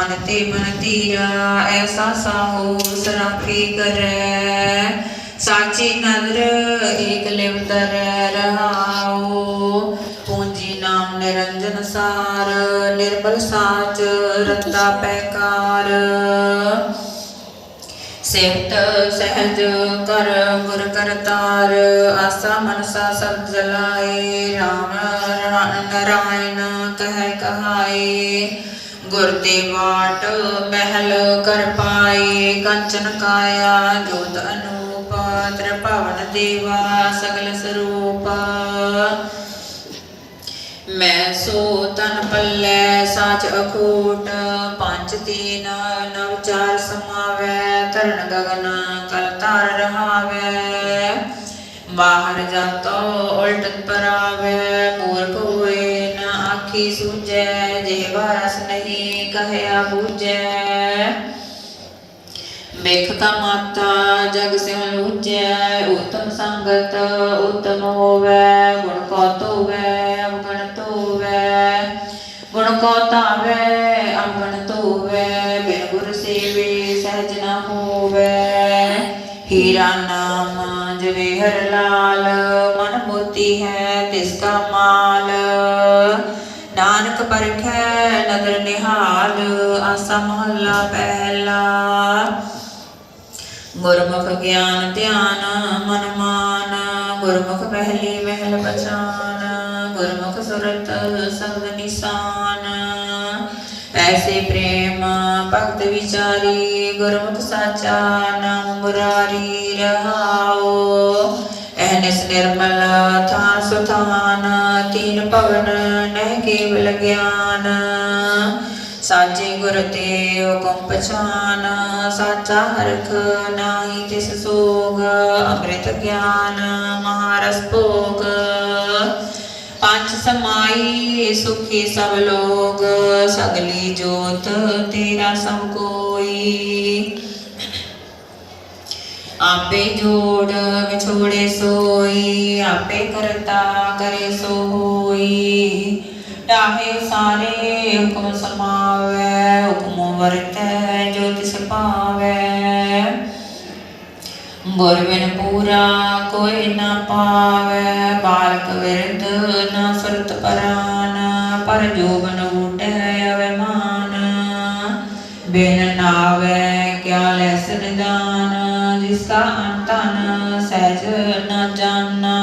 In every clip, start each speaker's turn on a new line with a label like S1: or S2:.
S1: ਮਨ ਤੇ ਮਨ ਤੀਰਾ ਐਸਾ ਸਾਹੋ ਸਰਾਖੀ ਕਰੈ। ਸਾਚੀ ਨਦਰ ਏਕ ਲਿਵਤਰ ਰਹਾਉ। ਪੂੰਜੀ ਨਾਮ ਨਿਰੰਜਨ ਸਾਰ, ਨਿਰਮਲ ਸਾਚ ਰਤਾ ਪੈਕਾਰ। ਸਿਫਤ ਸਹਿਜ ਕਰ ਗੁਰ ਕਰਤਾਰ ਆਸਾ ਮਨਸਾ ਸਭ ਜਲਾਏ। ਰਾਮ ਨਾਰਾਇਣ ਕਹਿ ਕਹਾਏ। ਗੁਰ ਦੇ ਬਾਟ ਮਹਿਲ ਕਰ ਪਾਏ, ਕੰਚਨ ਕਾਇਆ, ਜੋਤ ਅਨੂਪ, ਤ੍ਰਿਭਵਨ ਦੇਵਾ, ਸਗਲ ਸਰੂਪ। ਮੈਂ ਸੋ ਤਨ ਪੱਲੇ, ਸਾਚ ਅਖੋਟ, ਪੰਜ ਤੀਨ, ਨਵ ਚਾਰ ਸਮਾਵੈ, ਤਰਨ ਗਗਨ ਕਲ ਧਾਰ ਰਹਾਵੈ। ਬਾਹਰ ਜਾਤੋ ਉਲਟਤ ਪਰਾਵੈ ਮੂਰਖ ਹੋਏ ਆਖੀ ਸੂਝੈ ਜਿਹਵਾ ਰਸ ਨਹੀਂ ਕਹਿਆ ਬੂਝੈ। ਮੇਖ ਮਾਤਾ, ਜਗ ਸਿਉ ਲੂਜੈ ਉਤਮ ਸੰਗਤ ਉਤਮ ਹੋਵੈ, ਗੁਣ ਕੋ ਤੋਵੈ ਅਵਗਣ ਤੋਵੈ ਗੁਣ ਕੋ ਤਾਵੈ ਅਵਗਣ ਤੋਵੈ ਬਿਨ ਗੁਰ ਸੇਵੇ ਸਹਿਜ ਨਾ ਹੋਵੈ। ਹੀਰਾ ਨਾਮ ਜਵੇਹਰ ਲਾਲ, ਮਨ ਮੋਤੀ ਹੈ ਤਿਸ ਕਾ ਮਾਲ। ਪਰਖੈ ਨਦਰ ਨਿਹਾਲ, ਆਸਾ ਮਹੱਲਾ ਪਹਿਲਾ। ਗੁਰਮੁਖ ਗਿਆਨ ਧਿਆਨ ਮਨ ਮਾਨ, ਗੁਰਮੁਖ ਪਹਿਲੀ ਮਹਿਲ ਪਛਾਨ, ਗੁਰਮੁਖ ਸੁਰਤ ਸ਼ਬਦ ਨਿਸ਼ਾਨ। ਐਸੇ ਪ੍ਰੇਮ ਭਗਤ ਵਿਚਾਰੀ, ਗੁਰਮੁਖ ਸਾਚਾ ਨਾਮ ਮੁਰਾਰੀ ਰਹਾਓ ਐਨਸ ਨਿਰਮਲ ਥਾਨ ਸੁਥਾਨ, ਤੀਨ ਪਵਨ ਨਹਿ ਕੇਵਲ ਗਿਆਨ। ਸਾਚੇ ਗੁਰ ਤੇ ਹੁਕਮ ਪਛਾਨ, ਸਾਚਾ ਹਰਖ ਨਾਹੀ ਤਿਸ ਸੋਗ, ਅੰਮ੍ਰਿਤ ਗਿਆਨ ਮਹਾਰਸ ਭੋਗ। ਪੰਜ ਸਮਾਈ ਸੁਖੀ ਸਭ ਲੋਗ, ਸਗਲੀ ਜੋਤ ਤੇਰਾ ਸਭ ਕੋਈ। ਆਪੇ ਜੋੜ ਵਿਛੋੜੇ ਸੋਈ, ਆਪੇ ਕਰਤਾ ਕਰੇ ਸੋ ਹੋਈ। ਡਾਹੇ ਸਾਰੇ ਹੁਕਮ ਸਮਾਵੈ, ਹੁਕਮ ਵਰਤੈ, ਜੋ ਤਿਸ ਪਾਵੈ। ਗੁਰ ਪੂਰਾ ਕੋਈ ਨਾ ਪਾਵੈ, ਬਾਲਕ ਵਿਰਧ ਨਾ ਸੁਰਤ ਪਰਾਨ, ਪਰ ਜੋਬਨ ਉਟੈ ਅਵਮਾਨ ਬਿਨ ਨਾਵੈ, ਕਿਆ ਲੈ ਨਿਦਾਨ ਜਿਸ ਸਹਿਜ ਨ ਜਾਣਾ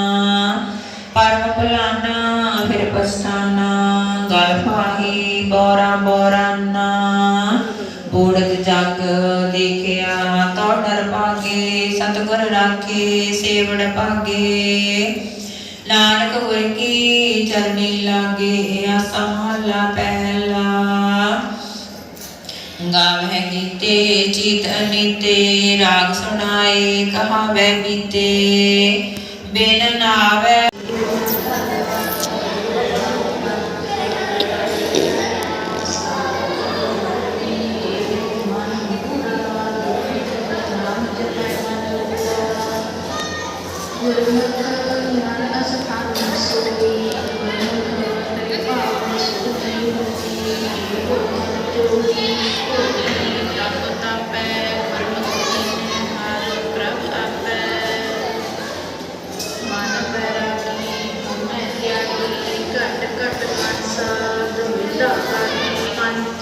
S1: ਪਰਮ ਭੁਲਾਨਾ, ਫਿਰ ਪਛਤਾਨਾ। ਗਲ ਪਾਹੀ ਬੋਰਾ ਬੋਰਾਨਾ। ਬੂੜਤ ਜਗ ਦੇਖਿਆ ਤੋ ਡਰ ਪਾਗੇ ਸਤਿਗੁਰ ਰਾਖੇ ਸੇਵੜ ਪਾਗੇ ਨਾਨਕ ਗੁਰ ਕੀ ਚਰਨੀ ਲਾਗੇ, ਆਸਾ ਮਹਲਾ ਪਹਿਲਾ ਗਾਵਹਿ ਗੀਤੇ ਚੀਤ ਅਨੀਤੇ ਰਾਗ ਸੁਣਾਏ ਕਹਾਵੈ ਬੀਤੇ। ਬਿਨ ਨਾਵੈ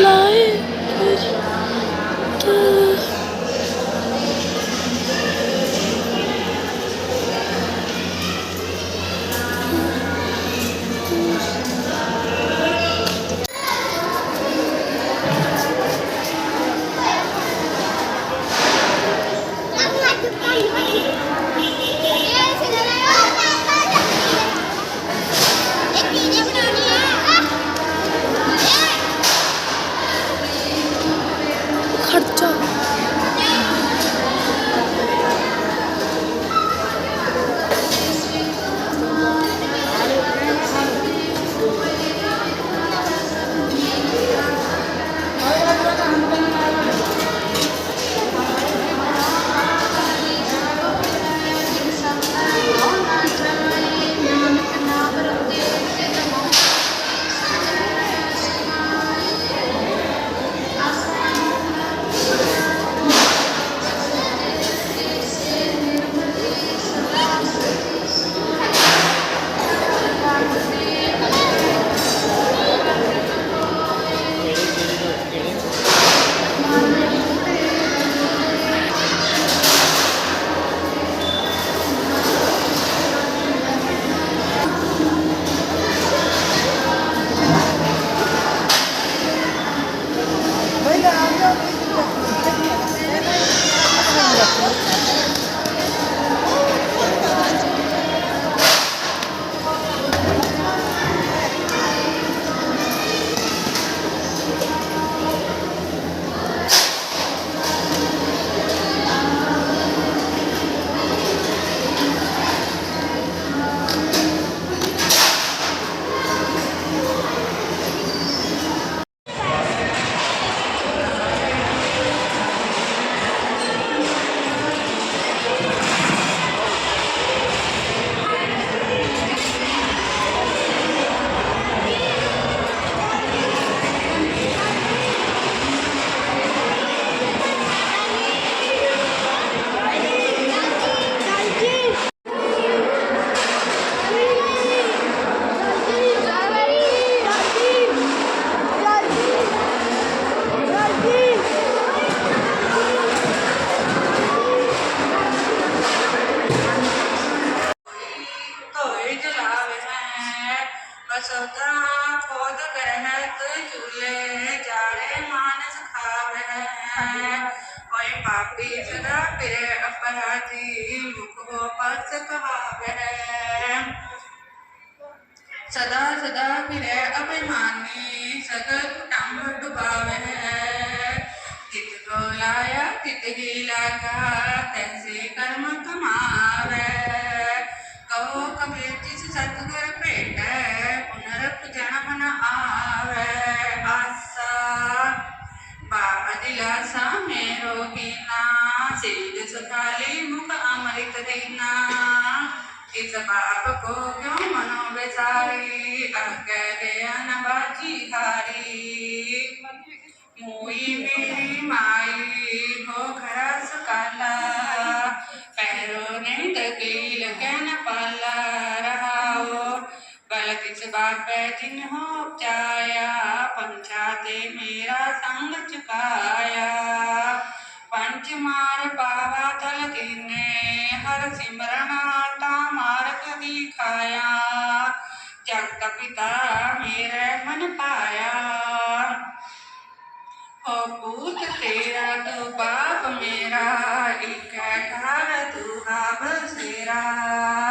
S2: 来。अपराधी मुख सदा
S3: सदा फिर अभिमानी सगत टांग डुबावे कित तो लाया, कित ही लगा। ਸੀਦ ਸੁਖਾਲੀ ਮੁਖ ਅਮਰਿਤ ਦੀਨਾ ਇਸ ਬਾਪ ਕੋ ਕਿਉ ਮਨੋ ਵਿਚਾਰੀ ਅਗੇ ਗਿਆਨ ਬਾਜੀ ਹਾਰੀ ਮੋਈ ਮੇਰੀ ਮਾਈ ਹੋ ਖਰਾ ਸੁਕਾਲਾ ਪੈਰੋ ਨੇ ਦਗੀ ਲਗਨ ਪਾਲਾ ਰਹਾਓ ਬਲ ਕਿਸ ਬਾਪੈ ਜਿਨ ਹੋ ਚਾਇਆ ਪੰਚਾ ਤੇ ਪੰਜ ਮਾਰ ਬਾਵਾ ਤਲ ਦੀਨੇ ਹਰ ਸਿਮਰਨ ਤਾ ਮਾਰਗ ਦਿਖਾਇਆ ਜਗਤ ਪਿਤਾ ਮੇਰੇ ਮਨ ਪਾਇਆ। ਹੋ ਪੂਤ ਤੇਰਾ ਤੂੰ ਬਾਪ ਮੇਰਾ, ਇਕ ਘਰ ਤੂੰ ਆਪ ਸੇਰਾ।